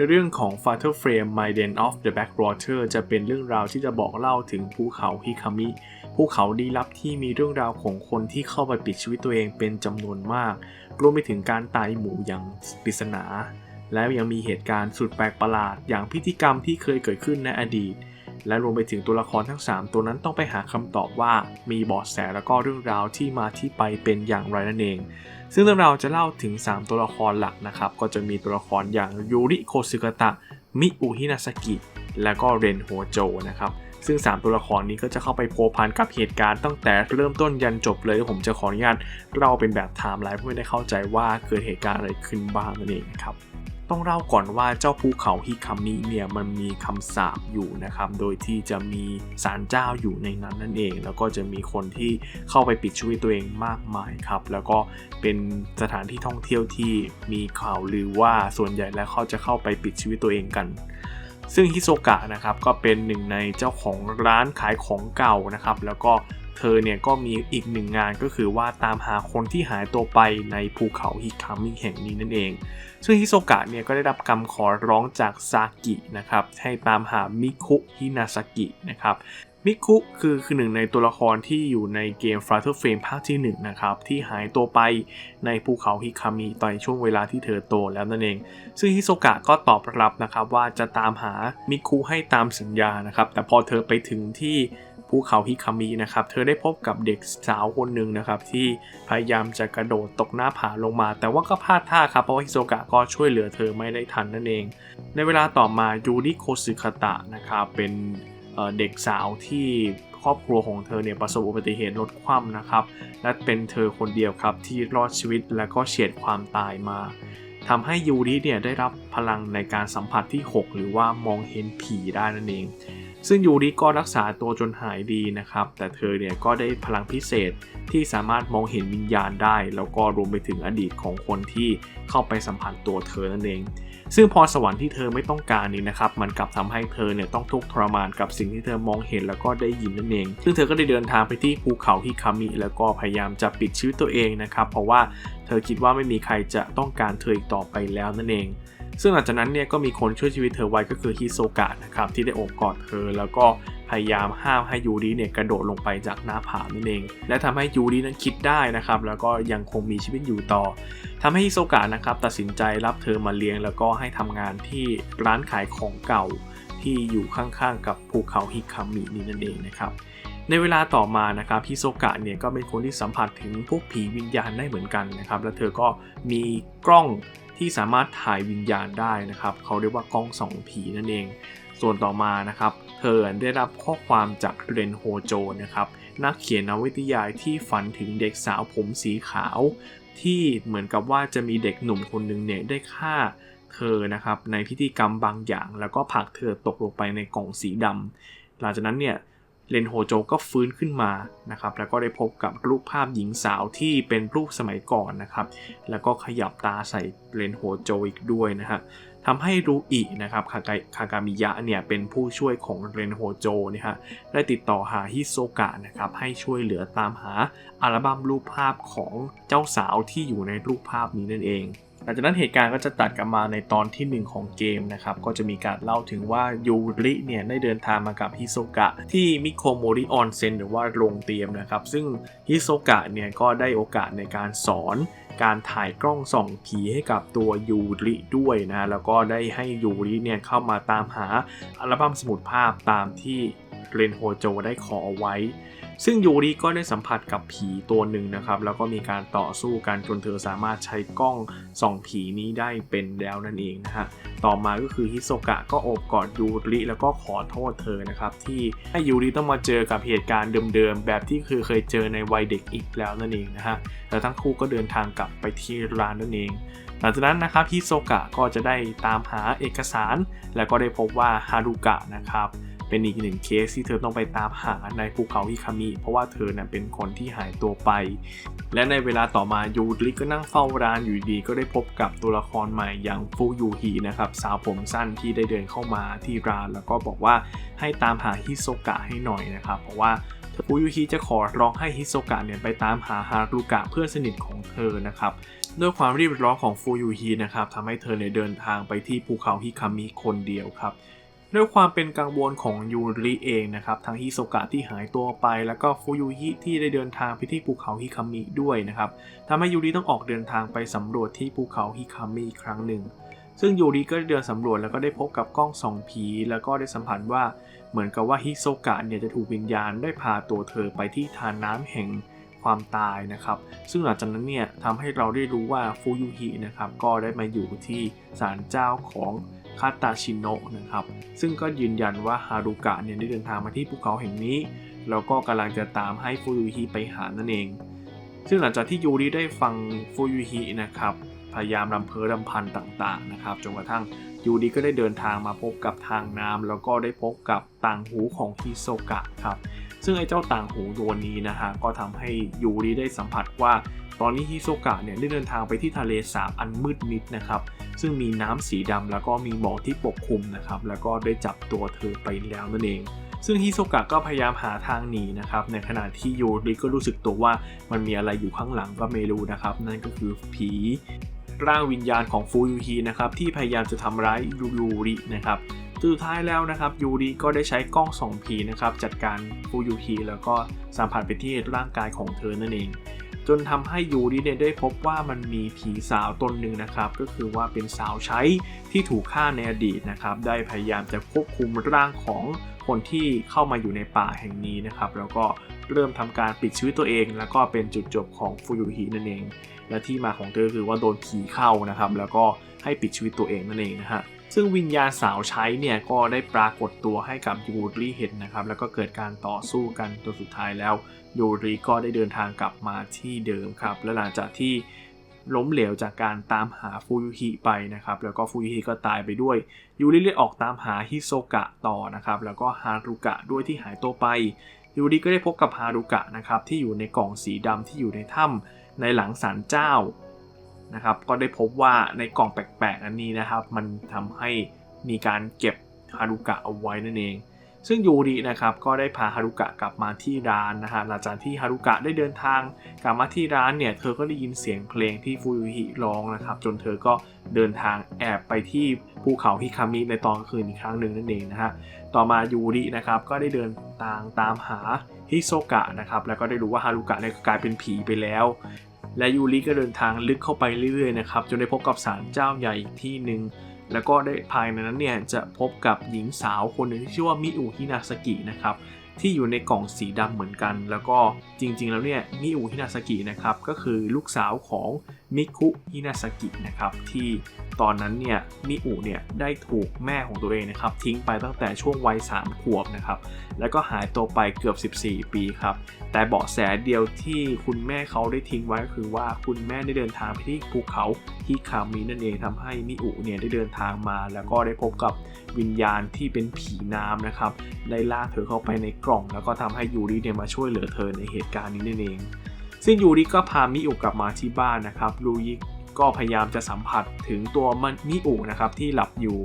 ในเรื่องของ Fatal Frame My Den of the Backwater จะเป็นเรื่องราวที่จะบอกเล่าถึงภูเขาฮิคามิ ภูเขาลี้ลับที่มีเรื่องราวของคนที่เข้าไปปิดชีวิตตัวเองเป็นจำนวนมาก รวมไปถึงการตายหมู่อย่างปริศนา และยังมีเหตุการณ์สุดแปลกประหลาด อย่างพิธีกรรมที่เคยเกิดขึ้นในอดีต และรวมไปถึงตัวละครทั้ง 3 ตัวนั้นต้องไปหาคำตอบว่ามีเบาะแสแล้วก็เรื่องราวที่มาที่ไปเป็นอย่างไรนั่นเอง ซึ่งเรื่องราวจะเล่าถึง 3 ตัวละครหลักนะครับ ก็จะมีตัวละครอย่างยูริโคซึกตะ มิอุฮินาสกิ และก็เรนโฮโจนะครับ ซึ่ง 3 ตัวละครนี้ก็จะเข้าไปโพพันกับเหตุการณ์ตั้งแต่เริ่มต้นยันจบเลย ผมจะขออนุญาตเล่าเป็นแบบไทม์ไลน์เพื่อให้ได้เข้าใจว่าเกิดเหตุการณ์อะไรขึ้นบ้างนั่นเองครับ ต้องเล่าก่อนว่าเจ้าภูเขาฮิคามิเนี่ยมันมีคำสาปอยู่นะครับ โดยที่จะมีศาลเจ้าอยู่ในนั้นนั่นเอง แล้วก็จะมีคนที่เข้าไปปิดชีวิตตัวเองมากมายครับ แล้วก็เป็นสถานที่ท่องเที่ยวที่มีข่าวลือว่าส่วนใหญ่แล้วเขาจะเข้าไปปิดชีวิตตัวเองกันซึ่งฮิโซกะนะครับก็เป็นหนึ่งในเจ้าของร้านขายของเก่านะครับ แล้วก็เธอเนี่ยก็มีอีกหนึ่งงานก็คือว่าตามหาคนที่หายตัวไปในภูเขาฮิคามิแห่งนี้นั่นเอง ซึ่งฮิโซกะเนี่ยก็ได้รับคำขอร้องจากซากินะครับให้ตามหามิคุฮินาซากินะครับมิคุคือคือหนึ่งในตัวละครที่อยู่ในเกม f r a t e r Frame ภาคที่1นะครับที่หายตัวไปในภูเขาฮิคามิตอนช่วงเวลาที่เธอโตแล้วนั่นเอง ซึ่งฮิโซกะก็ตอบรับนะครับว่าจะตามหามิคุให้ตามสัญญานะครับแต่พอเธอไปถึงที่ ภูเขาฮิคามินะครับ เธอได้พบกับเด็กสาวคนหนึ่งนะครับ ที่พยายามจะกระโดดตกหน้าผาลงมา แต่ว่าก็พลาดท่าครับ เพราะว่าฮิโซกะก็ช่วยเหลือเธอไม่ได้ทันนั่นเอง ในเวลาต่อมายูริโคซึคาตะนะครับ เป็นเอ่อเด็กสาวที่ครอบครัวของเธอเนี่ยประสบอุบัติเหตุรถคว่ำนะครับ และเป็นเธอคนเดียวครับที่รอดชีวิตและก็เฉียดความตายมาทำให้ยูริเนี่ยได้รับพลังในการสัมผัสที่ 6 หรือว่ามองเห็นผีได้นั่นเอง ซึ่งยูริก็รักษาตัวจนหายดีนะครับ แต่เธอเนี่ยก็ได้พลังพิเศษที่สามารถมองเห็นวิญญาณได้ แล้วก็รวมไปถึงอดีตของคนที่เข้าไปสัมผัสตัวเธอนั่นเอง ซึ่งพรสวรรค์ที่เธอไม่ต้องการนี้นะครับ มันกลับทำให้เธอเนี่ยต้องทุกข์ทรมานกับสิ่งที่เธอมองเห็นแล้วก็ได้ยินนั่นเอง ซึ่งเธอก็ได้เดินทางไปที่ภูเขาฮิคามิ แล้วก็พยายามจะปิดชีวิตตัวเองนะครับ เพราะว่าเธอคิดว่าไม่มีใครจะต้องการเธออีกต่อไปแล้วนั่นเอง ซึ่งหลังจากนั้นเนี่ยก็มีคนช่วยชีวิตเธอไว้ก็คือฮิโซกะนะครับที่ได้โอบกอดเธอ แล้วก็พยายามห้ามให้ยูริเนี่ยกระโดดลงไปจากหน้าผานั่นเอง และทำให้ยูรินั้นคิดได้นะครับแล้วก็ยังคงมีชีวิตอยู่ต่อทำให้ฮิโซกะนะครับตัดสินใจรับเธอมาเลี้ยง แล้วก็ให้ทำงานที่ร้านขายของเก่าที่อยู่ข้างๆ กับภูเขาฮิคามินี่นั่นเองนะครับในเวลาต่อมานะครับฮิโซกะเนี่ยก็เป็นคนที่สัมผัสถึงพวกผีวิญญาณได้เหมือนกันนะครับและเธอก็มีกล้อง ที่สามารถถ่ายวิญญาณได้นะครับ เขาเรียกว่ากล้องส่องผีนั่นเอง ส่วนต่อมานะครับ เธอได้รับข้อความจากเรนโฮโจนะครับ นักเขียนนวนิยายที่ฝันถึงเด็กสาวผมสีขาว ที่เหมือนกับว่าจะมีเด็กหนุ่มคนหนึ่งเนี่ยได้ฆ่าเธอนะครับในพิธีกรรมบางอย่าง แล้วก็ผลักเธอตกลงไปในกล่องสีดำหลังจากนั้นเนี่ย เรนโฮโจก็ฟื้นขึ้นมานะครับแล้วก็ได้พบกับรูปภาพหญิงสาวที่เป็นรูปสมัยก่อนนะครับ แล้วก็ขยับตาใส่เรนโฮโจอีกด้วยนะฮะทำให้รูอินะครับคาไกคากามิยะเนี่ยเป็นผู้ช่วยของเรนโฮโจเนี่ยฮะได้ติดต่อหาฮิโซกะนะครับให้ช่วยเหลือตามหาอัลบั้มรูปภาพของเจ้าสาวที่อยู่ในรูปภาพนี้นั่นเอง หลังจากนั้นเหตุการณ์ก็จะตัดกลับมาในตอนที่ 1 ของเกมนะครับ ก็จะมีการเล่าถึงว่ายูริเนี่ยได้เดินทางมากับฮิโซกะที่มิโคโมริออนเซนหรือว่าโรงเตรียมนะครับ ซึ่งฮิโซกะเนี่ยก็ได้โอกาสในการสอนการถ่ายกล้องส่องผีให้กับตัวยูริด้วยนะแล้วก็ได้ให้ยูริเนี่ยเข้ามาตามหาอัลบั้มสมุดภาพตามที่เรนโฮโจได้ขอเอาไว้ ซึ่งยูริก็ได้สัมผัสกับผีตัวหนึ่งนะครับ แล้วก็มีการต่อสู้กันจนเธอสามารถใช้กล้องส่องผีนี้ได้เป็นแล้วนั่นเองนะฮะ ต่อมาก็คือฮิโซกะก็โอบกอดยูริแล้วก็ขอโทษเธอนะครับที่ให้ยูริต้องมาเจอกับเหตุการณ์เดิมๆ แบบที่คือเคยเจอในวัยเด็กอีกแล้วนั่นเองนะฮะ แล้วทั้งคู่ก็เดินทางกลับไปที่ร้านนั่นเองหลังจากนั้นนะครับฮิโซกะก็จะได้ตามหาเอกสาร แล้วก็ได้พบว่าฮารุกะนะครับ เป็นอีกหนึ่งเคสที่เธอต้องไปตามหาในภูเขาฮิคามิ เพราะว่าเธอเน่ยเป็นคนที่หายตัวไป และในเวลาต่อมายูริก็นั่งเฝ้าร้านอยู่ดีก็ได้พบกับตัวละครใหม่อย่างฟูยูฮีนะครับสาวผมสั้นที่ได้เดินเข้ามาที่ร้าน แล้วก็บอกว่าให้ตามหาฮิโซกะให้หน่อยนะครับเพราะว่าฟูยูฮีจะขอร้องให้ฮิโซกะเนี่ยไปตามหาฮารุกะเพื่อนสนิทของเธอนะครับด้วยความรีบร้อนของฟูยูฮีนะครับทำให้เธอเนี่ยเดินทางไปที่ภูเขาฮิคามิคนเดียวครับ ด้วยความเป็นกังวลของยูริเองนะครับทั้งฮิโซกะที่หายตัวไป แล้วก็ฟูยูฮิที่ได้เดินทางไปที่ภูเขาฮิคามิด้วยนะครับทำให้ยูริต้องออกเดินทางไปสำรวจที่ภูเขาฮิคามิอีกครั้งหนึ่ง ซึ่งยูริก็ได้เดินสำรวจแล้วก็ได้พบกับกล้องส่องผี แล้วก็ได้สัมผัสว่าเหมือนกับว่าฮิโซกะเนี่ยจะถูกวิญญาณได้พาตัวเธอไปที่ทานน้ำแห่งความตายนะครับ ซึ่งหลังจากนั้นเนี่ยทำให้เราได้รู้ว่าฟูยูฮินะครับก็ได้มาอยู่ที่ศาลเจ้าของ คาตาชิโนะนะครับ ซึ่งก็ยืนยันว่าฮารุกะเนี่ยได้เดินทางมาที่ภูเขาแห่งนี้ แล้วก็กำลังจะตามให้ฟูยูฮิไปหานั่นเอง ซึ่งหลังจากที่ยูริได้ฟังฟูยูฮินะครับ พยายามรำเพอรำพันต่างๆนะครับ จนกระทั่งยูริก็ได้เดินทางมาพบกับทางน้ำแล้วก็ได้พบกับต่างหูของฮิโซกะครับ ซึ่งไอ้เจ้าต่างหูตัวนี้นะฮะก็ทำให้ยูริได้สัมผัสว่า ตอนนี้ฮิโซกะเนี่ยได้เดินทางไปที่ทะเลสาบอันมืดมิดนะครับ ซึ่งมีน้ำสีดำแล้วก็มีหมอกที่ปกคลุมนะครับ แล้วก็ได้จับตัวเธอไปแล้วนั่นเอง ซึ่งฮิโซกะก็พยายามหาทางหนีนะครับ ในขณะที่ยูริก็รู้สึกตัวว่ามันมีอะไรอยู่ข้างหลังก็ไม่รู้นะครับ นั่นก็คือผีร่างวิญญาณของฟูยูฮีนะครับที่พยายามจะทำร้ายยูรินะครับสุดท้ายแล้วนะครับยูริก็ได้ใช้กล้องส่องผีนะครับจัดการฟูยูฮีแล้วก็สัมผัสไปที่ร่างกายของเธอนั่นเอง จนทำให้ยูริเนี่ยได้พบว่ามันมีผีสาวตนหนึ่งนะครับ ก็คือว่าเป็นสาวใช้ที่ถูกฆ่าในอดีตนะครับ ได้พยายามจะควบคุมร่างของคนที่เข้ามาอยู่ในป่าแห่งนี้นะครับ แล้วก็เริ่มทำการปิดชีวิตตัวเอง แล้วก็เป็นจุดจบของฟูยูฮินั่นเอง และที่มาของเธอคือว่าโดนผีเข้านะครับ แล้วก็ให้ปิดชีวิตตัวเองนั่นเองนะฮะ ซึ่งวิญญาณสาวใช้เนี่ยก็ได้ปรากฏตัวให้กับยูริเห็นนะครับ แล้วก็เกิดการต่อสู้กันจนสุดท้ายแล้วยูริก็ได้เดินทางกลับมาที่เดิมครับ และหลังจากที่ล้มเหลวจากการตามหาฟูยุฮิไปนะครับ แล้วก็ฟูยุฮิก็ตายไปด้วย ยูริเลยออกตามหาฮิโซกะต่อนะครับ แล้วก็ฮารุกะด้วยที่หายตัวไป ยูริก็ได้พบกับฮารุกะนะครับที่อยู่ในกล่องสีดำที่อยู่ในถ้ำในหลังศาลเจ้า นะครับ ก็ได้พบว่าในกล่องแปลกๆอันนี้นะครับ มันทำให้มีการเก็บฮารุกะเอาไว้นั่นเอง ซึ่งยูรินะครับก็ได้พาฮารุกะกลับมาที่ร้านนะฮะหลังจากที่ฮารุกะได้เดินทาง กลับมาที่ร้านเนี่ยเธอก็ได้ยินเสียงเพลงที่ฟูยุฮิร้องนะครับ จนเธอก็เดินทางแอบไปที่ภูเขาฮิคามิในตอนกลางคืนอีกครั้งหนึ่งนั่นเองนะฮะต่อมายูรินะครับก็ได้เดินทางตามหาฮิโซกะนะครับแล้วก็ได้รู้ว่าฮารุกะเนี่ยกลายเป็นผีไปแล้ว และยูริก็เดินทางลึกเข้าไปเรื่อยๆนะครับจนได้พบกับศาลเจ้าใหญ่อีกที่หนึ่งแล้วก็ได้ภายในนั้นเนี่ยจะพบกับหญิงสาวคนหนึ่งที่ชื่อว่ามิอุฮินาสกินะครับที่อยู่ในกล่องสีดำเหมือนกัน แล้วก็จริงๆแล้วเนี่ยมิอุฮินาสกินะครับก็คือลูกสาวของ มิคุฮินาสกินะครับที่ตอนนั้นเนี่ยมิอุเนี่ยได้ถูกแม่ของตัวเองนะครับทิ้งไปตั้งแต่ช่วงวัย 3 ขวบนะครับแล้วก็หายตัวไปเกือบ 14 ปีครับแต่เบาะแสเดียวที่คุณแม่เขาได้ทิ้งไว้ก็คือว่าคุณแม่ได้เดินทางไปที่ภูเขาฮิคามินั่นเองทำให้มิอุเนี่ยได้เดินทางมา แล้วก็ได้พบกับวิญญาณที่เป็นผีน้ำนะครับได้ลากเธอเข้าไปในกล่อง แล้วก็ทำให้ยูริเนี่ยมาช่วยเหลือเธอในเหตุการณ์นี้นั่นเอง ซึ่งยูริก็พามิอุกลับมาที่บ้านนะครับลูยิก็พยายามจะสัมผัสถึงตัวมิอุนะครับที่หลับอยู่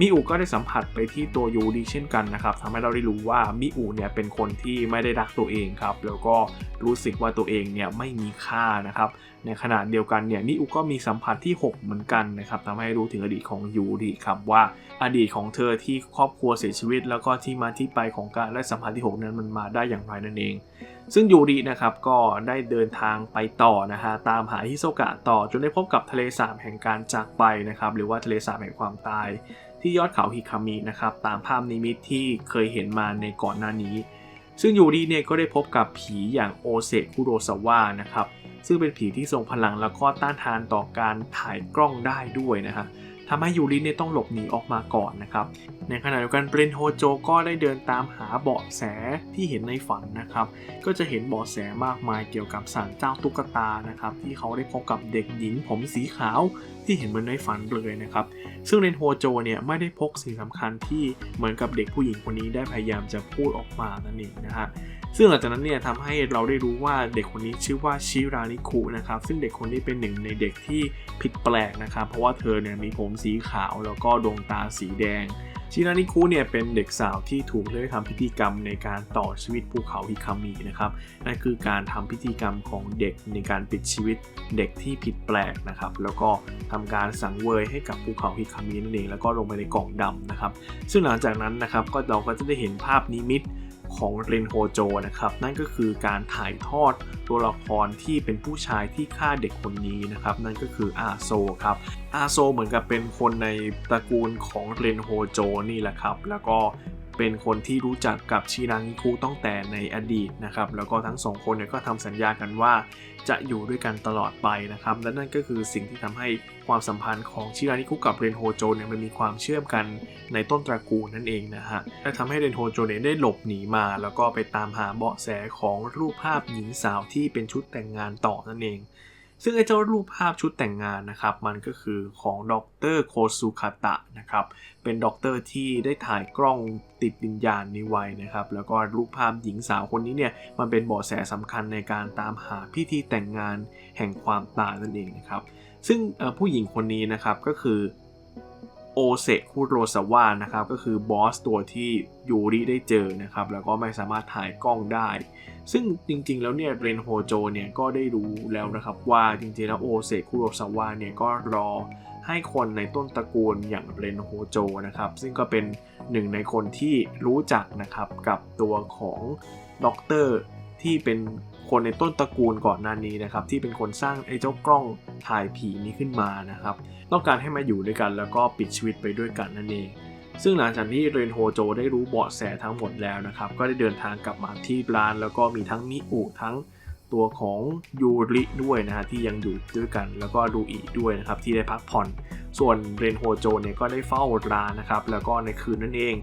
มิอุก็ได้สัมผัสไปที่ตัวยูริเช่นกันนะครับทำให้เราได้รู้ว่ามิอุเนี่ยเป็นคนที่ไม่ได้รักตัวเองครับแล้วก็รู้สึกว่าตัวเองเนี่ยไม่มีค่านะครับ ในขณะเดียวกันเนี่ยมิอุก็มีสัมผัสที่ 6 เหมือนกันนะครับทำให้รู้ถึงอดีตของยูริครับว่าอดีตของเธอที่ครอบครัวเสียชีวิต แล้วก็ที่มาที่ไปของการได้สัมผัสที่ 6 นั้นมันมาได้อย่างไรนั่นเอง ซึ่งยูรินะครับก็ได้เดินทางไปต่อนะฮะตามหาฮิโซกะต่อจนได้พบกับทะเลสาบแห่งการจากไปนะครับหรือว่าทะเลสาบแห่งความตาย ที่ยอดเขาฮิคามินะครับตามภาพนิมิตที่เคยเห็นมาในก่อนหน้านี้ ซึ่งยูรีเนี่ยก็ได้พบกับผีอย่างโอเซคุโรซาวะนะครับซึ่งเป็นผีที่ทรงพลังแล้วก็ต้านทานต่อการถ่ายกล้องได้ด้วยนะฮะ ทำให้ยูริเนี่ยต้องหลบหนีออกมาก่อนนะครับ ในขณะเดียวกันเบรนโฮโจก็ได้เดินตามหาเบาะแสที่เห็นในฝันนะครับ ก็จะเห็นเบาะแสมากมายเกี่ยวกับสารเจ้าตุ๊กตานะครับ ที่เขาได้พบกับเด็กหญิงผมสีขาวที่เห็นเหมือนในฝันเลยนะครับ ซึ่งเรนโฮโจเนี่ยไม่ได้พกสิ่งสำคัญที่เหมือนกับเด็กผู้หญิงคนนี้ได้พยายามจะพูดออกมานั่นเองนะฮะ ซึ่งหลังจากนั้นเนี่ยทำให้เราได้รู้ว่าเด็กคนนี้ชื่อว่าชิรานิคุนะครับ ซึ่งเด็กคนนี้เป็นหนึ่งในเด็กที่ผิดแปลกนะครับ เพราะว่าเธอเนี่ยมีผมสีขาวแล้วก็ดวงตาสีแดงชินานิคุเนี่ยเป็นเด็กสาวที่ถูกเลือกทำพิธีกรรมในการต่อชีวิตภูเขาฮิคามินะครับนั่นคือการทำพิธีกรรมของเด็กในการปิดชีวิตเด็กที่ผิดแปลกนะครับ แล้วก็ทำการสังเวยให้กับภูเขาฮิคามินั่นเองแล้วก็ลงไปในกล่องดำนะครับ ซึ่งหลังจากนั้นนะครับก็เราก็จะได้เห็นภาพนิมิต ของเรนโฮโจนะครับ นั่นก็คือการถ่ายทอดตัวละครที่เป็นผู้ชายที่ฆ่าเด็กคนนี้นะครับ นั่นก็คืออาโซครับอาโซเหมือนกับเป็นคนในตระกูลของเรนโฮโจนี่แหละครับ แล้วก็เป็นคนที่รู้จักกับชินางิคุตั้งแต่ในอดีตนะครับ แล้วก็ทั้งสองคนเนี่ยก็ทำสัญญากันว่าจะอยู่ด้วยกันตลอดไปนะครับ และนั่นก็คือสิ่งที่ทำให้ ความสัมพันธ์ของชิรานิคุกับเรนโฮโจเนี่ยมันมีความเชื่อมกันในต้นตระกูลนั่นเองนะฮะและทำให้เรนโฮโจเนี่ยได้หลบหนีมา แล้วก็ไปตามหาเบาะแสของรูปภาพหญิงสาวที่เป็นชุดแต่งงานต่อนั่นเอง ซึ่งไอ้เจ้ารูปภาพชุดแต่งงานนะครับมันก็คือของดรโคซูคาตะนะครับเป็นด็อกเตอร์ที่ได้ถ่ายกล้องติดวิญญาณนี้ไว้นะครับแล้วก็รูปภาพหญิงสาวคนนี้เนี่ยมันเป็นเบาะแสสำคัญในการตามหาพิธีแต่งงานแห่งความตายนั่นเองนะครับ ซึ่งผู้หญิงคนนี้นะครับก็คือโอเซคุโรซาวะนะครับก็คือบอสตัวที่ยูริได้เจอนะครับแล้วก็ไม่สามารถถ่ายกล้องได้ ซึ่งจริงๆแล้วเนี่ยเรนโฮโจเนี่ยก็ได้รู้แล้วนะครับว่าจริงๆแล้วโอเซคุโรซาวะเนี่ยก็รอให้คนในต้นตระกูลอย่างเรนโฮโจนะครับซึ่งก็เป็นหนึ่งในคนที่รู้จักนะครับกับตัวของด็อกเตอร์ที่เป็น คนในต้นตระกูลก่อนหน้านี้นะครับที่เป็นคนสร้างไอ้เจ้ากล้องถ่ายผีนี้ขึ้นมานะครับต้องการให้มาอยู่ด้วยกันแล้วก็ปิดชีวิตไปด้วยกันนั่นเอง ซึ่งหลังจากที่เรนโฮโจได้รู้เบาะแสทั้งหมดแล้วนะครับก็ได้เดินทางกลับมาที่ร้าน แล้วก็มีทั้งมิอุทั้งตัวของยูริด้วยนะฮะที่ยังอยู่ด้วยกัน แล้วก็ดูอีด้วยนะครับที่ได้พักผ่อน ส่วนเรนโฮโจเนี่ยก็ได้เฝ้าร้านนะครับแล้วก็ในคืนนั่นเอง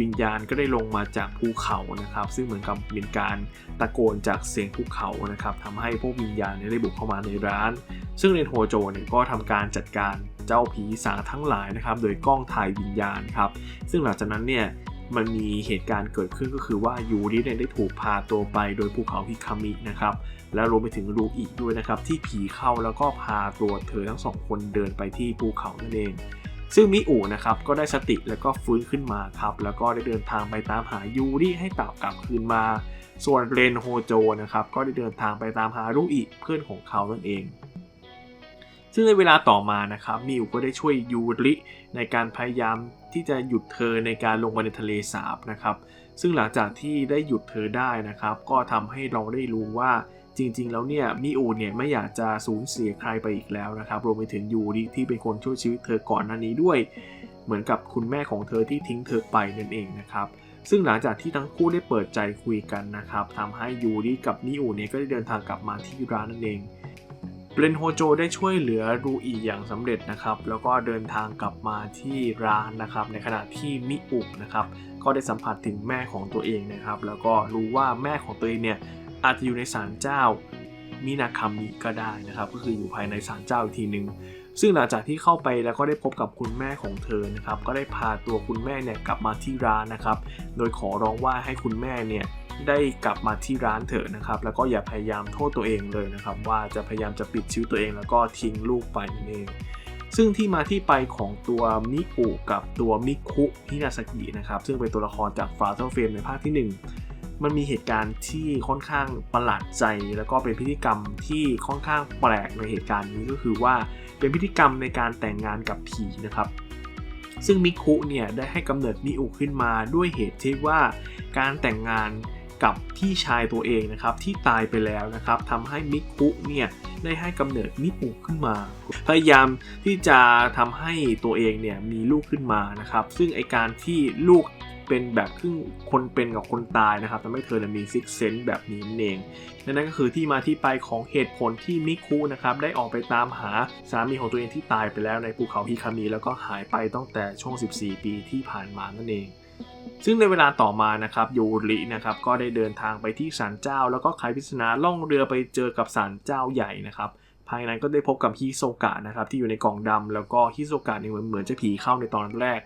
วิญญาณก็ได้ลงมาจากภูเขานะครับ ซึ่งเหมือนกับเป็นการตะโกนจากเสียงภูเขานะครับทำให้พวกวิญญาณได้บุกเข้ามาในร้าน ซึ่งเรนโฮโจเนี่ยก็ทำการจัดการเจ้าผีสางทั้งหลายนะครับ โดยกล้องถ่ายวิญญาณครับ ซึ่งหลังจากนั้นเนี่ยมันมีเหตุการณ์เกิดขึ้นก็คือว่ายูริเนี่ยได้ถูกพาตัวไปโดยภูเขาฮิคามินะครับ และรวมไปถึงรูอีกด้วยนะครับ ที่ผีเข้าแล้วก็พาตัวเธอทั้งสองคนเดินไปที่ภูเขานั่นเอง ซึ่งมิอูนะครับก็ได้สติแล้วก็ฟื้นขึ้นมาครับแล้วก็ได้เดินทางไปตามหายูริให้กลับกลับคืนมา ส่วนเรนโฮโจนะครับก็ได้เดินทางไปตามหารูอีเพื่อนของเขานั่นเอง ซึ่งในเวลาต่อมานะครับมิวก็ได้ช่วยยูริในการพยายามที่จะหยุดเธอในการลงไปในทะเลสาบนะครับ ซึ่งหลังจากที่ได้หยุดเธอได้นะครับ ก็ทำให้เราได้รู้ว่า จริง ๆ แล้วเนี่ยมิอูเนี่ยไม่อยากจะสูญเสียใครไปอีกแล้วนะครับรวมไปถึงยูริที่เป็นคนช่วยชีวิตเธอก่อนหน้านี้ด้วย เหมือนกับคุณแม่ของเธอที่ทิ้งเธอไปนั่นเองนะครับ ซึ่งหลังจากที่ทั้งคู่ได้เปิดใจคุยกันนะครับทำให้ยูริกับมิอูเนี่ยก็ได้เดินทางกลับมาที่ร้านนั่นเองเบรนโฮโจได้ช่วยเหลือรูอีอย่างสำเร็จนะครับ แล้วก็เดินทางกลับมาที่ร้านนะครับ ในขณะที่มิอุนะครับ ก็ได้สัมผัสถึงแม่ของตัวเองนะครับ แล้วก็รู้ว่าแม่ของตัวเองเนี่ย อาจจะอยู่ในศาลเจ้ามินาคามิก็ได้นะครับ ก็คืออยู่ภายในศาลเจ้าอีกทีหนึ่งซึ่งหลังจากที่เข้าไปแล้วก็ได้พบกับคุณแม่ของเธอนะครับ ก็ได้พาตัวคุณแม่เนี่ยกลับมาที่ร้านนะครับ โดยขอร้องว่าให้คุณแม่เนี่ยได้กลับมาที่ร้านเถอะนะครับ แล้วก็อย่าพยายามโทษตัวเองเลยนะครับ ว่าจะพยายามจะปิดชีวิตตัวเองแล้วก็ทิ้งลูกไปนั่นเอง ซึ่งที่มาที่ไปของตัวมิอุกับตัวมิคุฮินาสกินะครับ ซึ่งเป็นตัวละครจากฟาเธอร์เฟรมในภาคที่ 1 มันมีเหตุการณ์ที่ค่อนข้างประหลาดใจ แล้วก็เป็นพิธีกรรมที่ค่อนข้างแปลกในเหตุการณ์นี้ก็คือว่าเป็นพิธีกรรมในการแต่งงานกับผีนะครับ ซึ่งมิคุเนี่ยได้ให้กำเนิดมิอุขึ้นมาด้วยเหตุที่ว่าการแต่งงานกับพี่ชายตัวเองนะครับที่ตายไปแล้วนะครับทำให้มิคุเนี่ยได้ให้กำเนิดมิอุขึ้นมา พยายามที่จะทำให้ตัวเองเนี่ยมีลูกขึ้นมานะครับ ซึ่งไอการที่ลูก เป็นแบบครึ่งคนเป็นกับคนตายนะครับทำให้เธอมีซิกเซนแบบนี้นั่นเองนั่นก็คือที่มาที่ไปของเหตุผลที่มิคุนะครับได้ออกไปตามหาสามีของตัวเองที่ตายไปแล้วในภูเขาฮิคามิแล้วก็หายไปตั้งแต่ช่วง 14 ปีที่ผ่านมานั่นเองซึ่งในเวลาต่อมานะครับยูรินะครับก็ได้เดินทางไปที่ศาลเจ้า แล้วก็ไขปริศนาล่องเรือไปเจอกับศาลเจ้าใหญ่นะครับภายในก็ได้พบกับฮิโซกะนะครับที่อยู่ในกล่องดำแล้วก็ฮิโซกะเนี่ยเหมือนจะผีเข้าในตอนแรก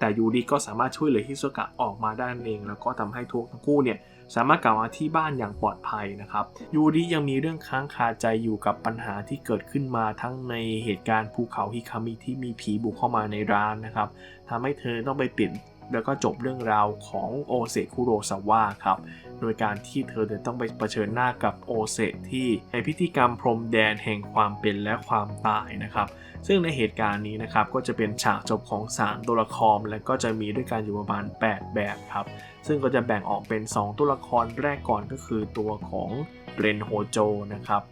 แต่ยูริก็สามารถช่วยเหลือฮิโซกะออกมาได้นั่นเอง แล้วก็ทำให้ทุกทั้งคู่เนี่ยสามารถกลับมาที่บ้านอย่างปลอดภัยนะครับยูริยังมีเรื่องค้างคาใจอยู่กับปัญหาที่เกิดขึ้นมาทั้งในเหตุการณ์ภูเขาฮิคามิที่มีผีบุกเข้ามาในร้านนะครับทำให้เธอต้องไปเปลี่ยน แล้วก็จบเรื่องราวของโอเซคุโรซาวะครับ โดยการที่เธอจะต้องไปเผชิญหน้ากับโอเซที่ในพิธีกรรมพรมแดนแห่งความเป็นและความตายนะครับ ซึ่งในเหตุการณ์นี้นะครับก็จะเป็นฉากจบของ3ตัวละครและก็จะมีด้วยกันอยู่ประมาณ 8 แบบครับ ซึ่งก็จะแบ่งออกเป็น 2 ตัวละครแรกก่อนก็คือตัวของ เรนโฮโจนะครับ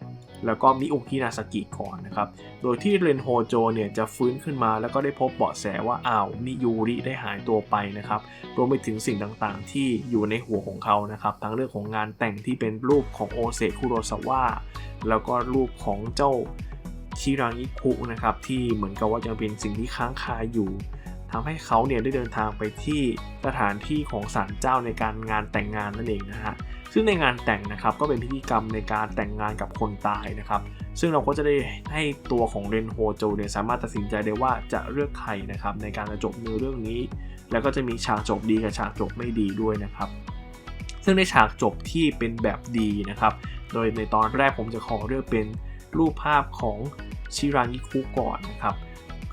แล้วก็มิอุคินาสกิก่อนนะครับ โดยที่เรนโฮโจเนี่ยจะฟื้นขึ้นมาแล้วก็ได้พบเบาะแสว่าอ้าวมิยูริได้หายตัวไปนะครับ รวมไปถึงสิ่งต่างๆ ที่อยู่ในหัวของเขานะครับ ทั้งเรื่องของงานแต่งที่เป็นรูปของโอเซคุโรซาวะแล้วก็รูปของเจ้าชิรางิคุนะครับ ที่เหมือนกับว่ายังเป็นสิ่งที่ค้างคาอยู่ทำให้เขาเนี่ยได้เดินทางไปที่สถานที่ของศาลเจ้าในการงานแต่งงานนั่นเองนะฮะ ซึ่งในงานแต่งนะครับก็เป็นพิธีกรรมในการแต่งงานกับคนตายนะครับ ซึ่งเราก็จะได้ให้ตัวของเรนโฮโจเนี่ยสามารถตัดสินใจได้ว่าจะเลือกใครนะครับในการจบเนื้อเรื่องนี้ แล้วก็จะมีฉากจบดีกับฉากจบไม่ดีด้วยนะครับ ซึ่งในฉากจบที่เป็นแบบดีนะครับ โดยในตอนแรกผมจะขอเลือกเป็นรูปภาพของชิรางิคุก่อนนะครับ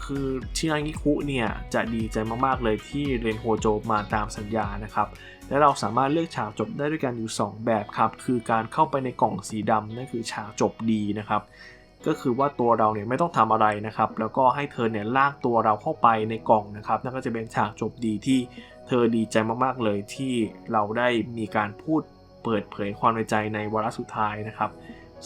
คือชิรางิคุเนี่ยจะดีใจมากๆเลยที่เรนโฮโจมาตามสัญญานะครับ และเราสามารถเลือกฉากจบได้ด้วยกันอยู่ 2 แบบครับ คือการเข้าไปในกล่องสีดำนั่นคือฉากจบดีนะครับ ก็คือว่าตัวเราเนี่ยไม่ต้องทำอะไรนะครับ แล้วก็ให้เธอเนี่ยลากตัวเราเข้าไปในกล่องนะครับ นั่นก็จะเป็นฉากจบดีที่เธอดีใจมากๆเลยที่เราได้มีการพูดเปิดเผยความในใจในวาระสุดท้ายนะครับ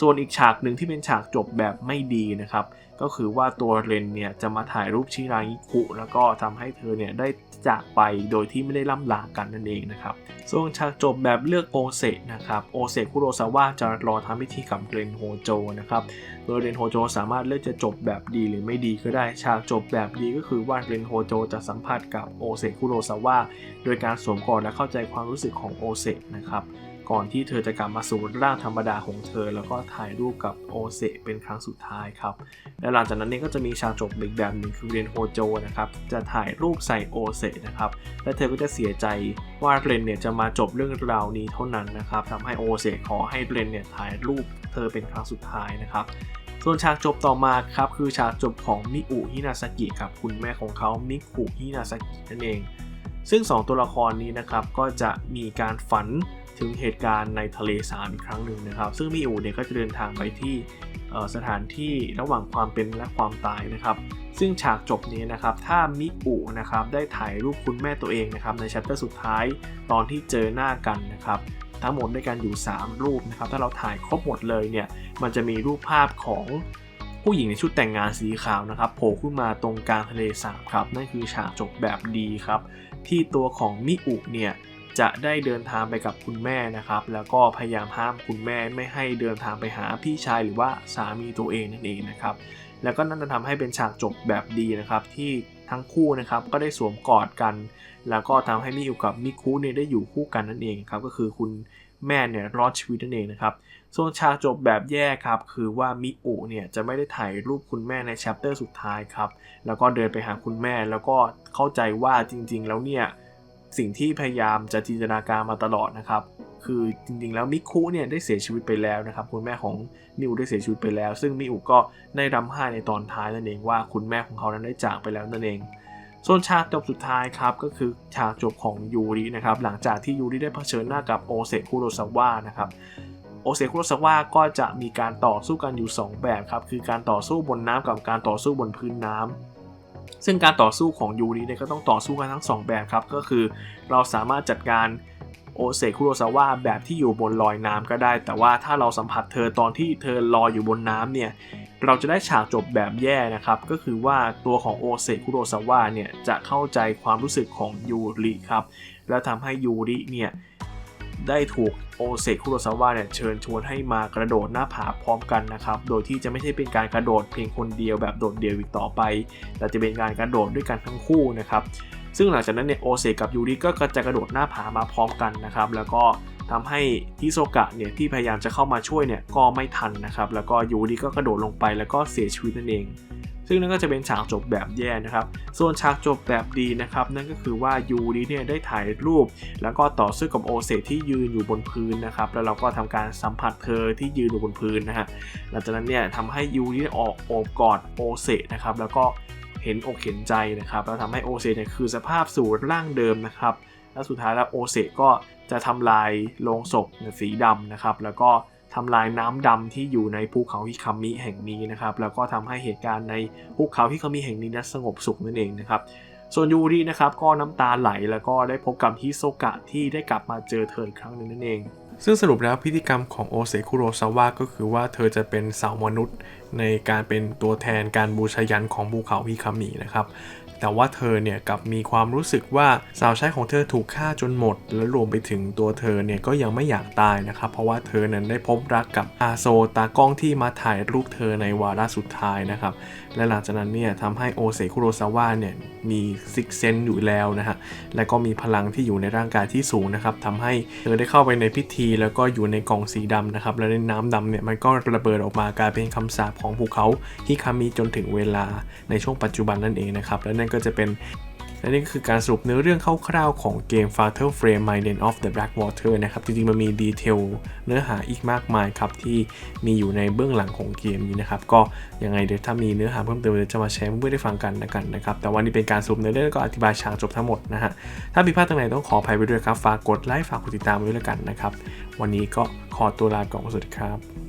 ส่วนอีกฉากหนึ่งที่เป็นฉากจบแบบไม่ดีนะครับ ก็คือว่าตัวเรนเนี่ยจะมาถ่ายรูปชิรางิคุ แล้วก็ทำให้เธอเนี่ยได้จากไปโดยที่ไม่ได้ล่ำลากันนั่นเองนะครับ ส่วนฉากจบแบบเลือกโอเซนะครับ โอเซคุโรซาวะจะรอทำพิธีกับเรนโฮโจนะครับ โดยเรนโฮโจสามารถเลือกจะจบแบบดีหรือไม่ดีก็ได้ ฉากจบแบบดีก็คือว่าเรนโฮโจจะสัมผัสกับโอเซคุโรซาวะโดยการสวมกอดและเข้าใจความรู้สึกของโอเซนะครับ ก่อนที่เธอจะกลับมาสู่ร่างธรรมดาของเธอ แล้วก็ถ่ายรูปกับโอเซเป็นครั้งสุดท้ายครับ และหลังจากนั้นเนี่ยก็จะมีฉากจบอีกแบบหนึ่งคือเรนโฮโจนะครับ จะถ่ายรูปใส่โอเซนะครับ และเธอก็จะเสียใจว่าเรนเนี่ยจะมาจบเรื่องราวนี้เท่านั้นนะครับทำให้โอเซขอให้เรนเนี่ยถ่ายรูปเธอเป็นครั้งสุดท้ายนะครับส่วนฉากจบต่อมาครับคือฉากจบของมิอุฮินาซากิครับคุณแม่ของเขามิคุฮินาซากินั่นเอง ซึ่ง 2 ตัวละครนี้นะครับก็จะมีการฝัน ถึงเหตุการณ์ในทะเลสาบอีกครั้งหนึ่งนะครับ ซึ่งมิอุเนี่ยก็จะเดินทางไปที่สถานที่ระหว่างความเป็นและความตายนะครับ ซึ่งฉากจบนี้นะครับ ถ้ามิอุนะครับได้ถ่ายรูปคุณแม่ตัวเองนะครับในชัปเตอร์สุดท้ายตอนที่เจอหน้ากันนะครับ ทั้งหมดด้วยกันอยู่ 3 รูปนะครับ ถ้าเราถ่ายครบหมดเลยเนี่ย มันจะมีรูปภาพของผู้หญิงในชุดแต่งงานสีขาวนะครับโผล่ขึ้นมาตรงกลางทะเลสาบครับ นั่นคือฉากจบแบบดีครับ ที่ตัวของมิอุเนี่ย จะได้เดินทางไปกับคุณแม่นะครับ แล้วก็พยายามห้ามคุณแม่ไม่ให้เดินทางไปหาพี่ชายหรือว่าสามีตัวเองนั่นเองนะครับ แล้วก็นั่นจะทำให้เป็นฉากจบแบบดีนะครับที่ทั้งคู่นะครับก็ได้สวมกอดกัน แล้วก็ทำให้มิอุกับมิคุเนี่ยได้อยู่คู่กันนั่นเองครับก็คือคุณแม่เนี่ยรอดชีวิตนั่นเองนะครับส่วนฉากจบแบบแย่ครับ คือว่ามิอุเนี่ยจะไม่ได้ถ่ายรูปคุณแม่ในแชปเตอร์สุดท้ายครับ แล้วก็เดินไปหาคุณแม่แล้วก็เข้าใจว่าจริง ๆ แล้วเนี่ย สิ่งที่พยายามจะจินตนาการมาตลอดนะครับ คือจริงๆแล้วมิคุเนี่ยได้เสียชีวิตไปแล้วนะครับ คุณแม่ของมิอุได้เสียชีวิตไปแล้ว ซึ่งมิอุก็ได้รำไห้ในตอนท้ายนั่นเองว่าคุณแม่ของเขานั้นได้จากไปแล้วนั่นเองส่วนฉากจบสุดท้ายครับก็คือฉากจบของยูรินะครับหลังจากที่ยูริได้เผชิญหน้ากับโอเซคุโรซาวะนะครับโอเซคุโรซาวะก็จะมีการต่อสู้กันอยู่ 2 แบบครับคือการต่อสู้บนน้ำกับการต่อสู้บนพื้นน้ำ ซึ่งการต่อสู้ของยูริเนี่ยก็ต้องต่อสู้กันทั้ง 2 แบบครับ ก็คือเราสามารถจัดการโอเซคุโรซาวะแบบที่อยู่บนลอยน้ำก็ได้ แต่ว่าถ้าเราสัมผัสเธอตอนที่เธอลอยอยู่บนน้ำเนี่ยเราจะได้ฉากจบแบบแย่นะครับ ก็คือว่าตัวของโอเซคุโรซาวะเนี่ยจะเข้าใจความรู้สึกของยูริครับ แล้วทำให้ยูริเนี่ย ได้ถูกโอเซคุโรซาวะเนี่ยเชิญชวนให้มากระโดดหน้าผาพร้อมกันนะครับ โดยที่จะไม่ใช่เป็นการกระโดดเพียงคนเดียวแบบโดดเดี่ยวอีกต่อไป แต่จะเป็นการกระโดดด้วยกันทั้งคู่นะครับซึ่งหลังจากนั้นเนี่ยโอเซกับยูริก็จะกระโดดหน้าผามาพร้อมกันนะครับ แล้วก็ทำให้ฮิโซกะเนี่ยที่พยายามจะเข้ามาช่วยเนี่ยก็ไม่ทันนะครับ แล้วก็ยูริก็กระโดดลงไปแล้วก็เสียชีวิตนั่นเอง ซึ่งนั่นก็จะเป็นฉากจบแบบแย่นะครับ ส่วนฉากจบแบบดีนะครับ นั่นก็คือว่ายูริเนี่ยได้ถ่ายรูป แล้วก็ต่อสู้กับโอเซที่ยืนอยู่บนพื้นนะครับ แล้วเราก็ทำการสัมผัสเธอที่ยืนอยู่บนพื้นนะฮะ หลังจากนั้นเนี่ยทำให้ยูริออกโอบกอดโอเซนะครับ แล้วก็เห็นอกเห็นใจนะครับแล้วทำให้โอเซเนี่ยคือสภาพสู่ร่างเดิมนะครับ แล้วสุดท้ายแล้วโอเซก็จะทำลายโลงศพสีดำนะครับ แล้วก็ ทำลายน้ำดำที่อยู่ในภูเขาฮิคามิแห่งนี้นะครับ แล้วก็ทำให้เหตุการณ์ในภูเขาฮิคามิแห่งนี้นั้นสงบสุขนั่นเองนะครับ ส่วนยูรินะครับก็น้ำตาไหลแล้วก็ได้พบกับฮิโซกะที่ได้กลับมาเจอเธออีกครั้งหนึ่งนั่นเอง ซึ่งสรุปแล้วพฤติกรรมของโอเซคุโรซาวะก็คือว่าเธอจะเป็นสาวมนุษย์ในการเป็นตัวแทนการบูชายันของภูเขาฮิคามินะครับ แต่ว่าเธอเนี่ยกับมีความรู้สึกว่าสาวใช้ของเธอถูกฆ่าจนหมด และรวมไปถึงตัวเธอเนี่ยก็ยังไม่อยากตายนะครับเพราะว่าเธอนั้นได้พบรักกับอาโซตากล้องที่มาถ่ายรูปเธอในวาระสุดท้ายนะครับและหลังจากนั้นเนี่ยทำให้โอเซคุโรซาวะเนี่ยมีซิกเซนอยู่แล้วนะฮะและก็มีพลังที่อยู่ในร่างกายที่สูงนะครับทำให้เธอได้เข้าไปในพิธี แล้วก็อยู่ในกล่องสีดำนะครับและในน้ำดำเนี่ยมันก็ระเบิดออกมากลายเป็นคำสาปของภูเขาฮิคามิจนถึงเวลาในช่วงปัจจุบันนั่นเองนะครับและนั่นก็จะเป็นและนี่ก็คือการสรุปเนื้อเรื่องคร่าวๆของเกม Fatal Frame Maiden of the Blackwater นะครับ จริงๆ มันมีดีเทลเนื้อหาอีกมากมายครับ ที่มีอยู่ในเบื้องหลังของเกมนี้นะครับ ก็ยังไงเดี๋ยวถ้ามีเนื้อหาเพิ่มเติมเดี๋ยวจะมาแชร์เพื่อนได้ฟังกันนะกันนะครับ แต่วันนี้เป็นการสรุปเนื้อเรื่องแล้วก็อธิบายฉากจบทั้งหมดนะฮะ ถ้าผิดพลาดตรงไหนต้องขออภัยไปด้วยครับ ฝากกดไลค์ ฝากกดติดตามไว้ด้วยกันนะครับ วันนี้ก็ขอตัวลาก่อนสวัสดีครับ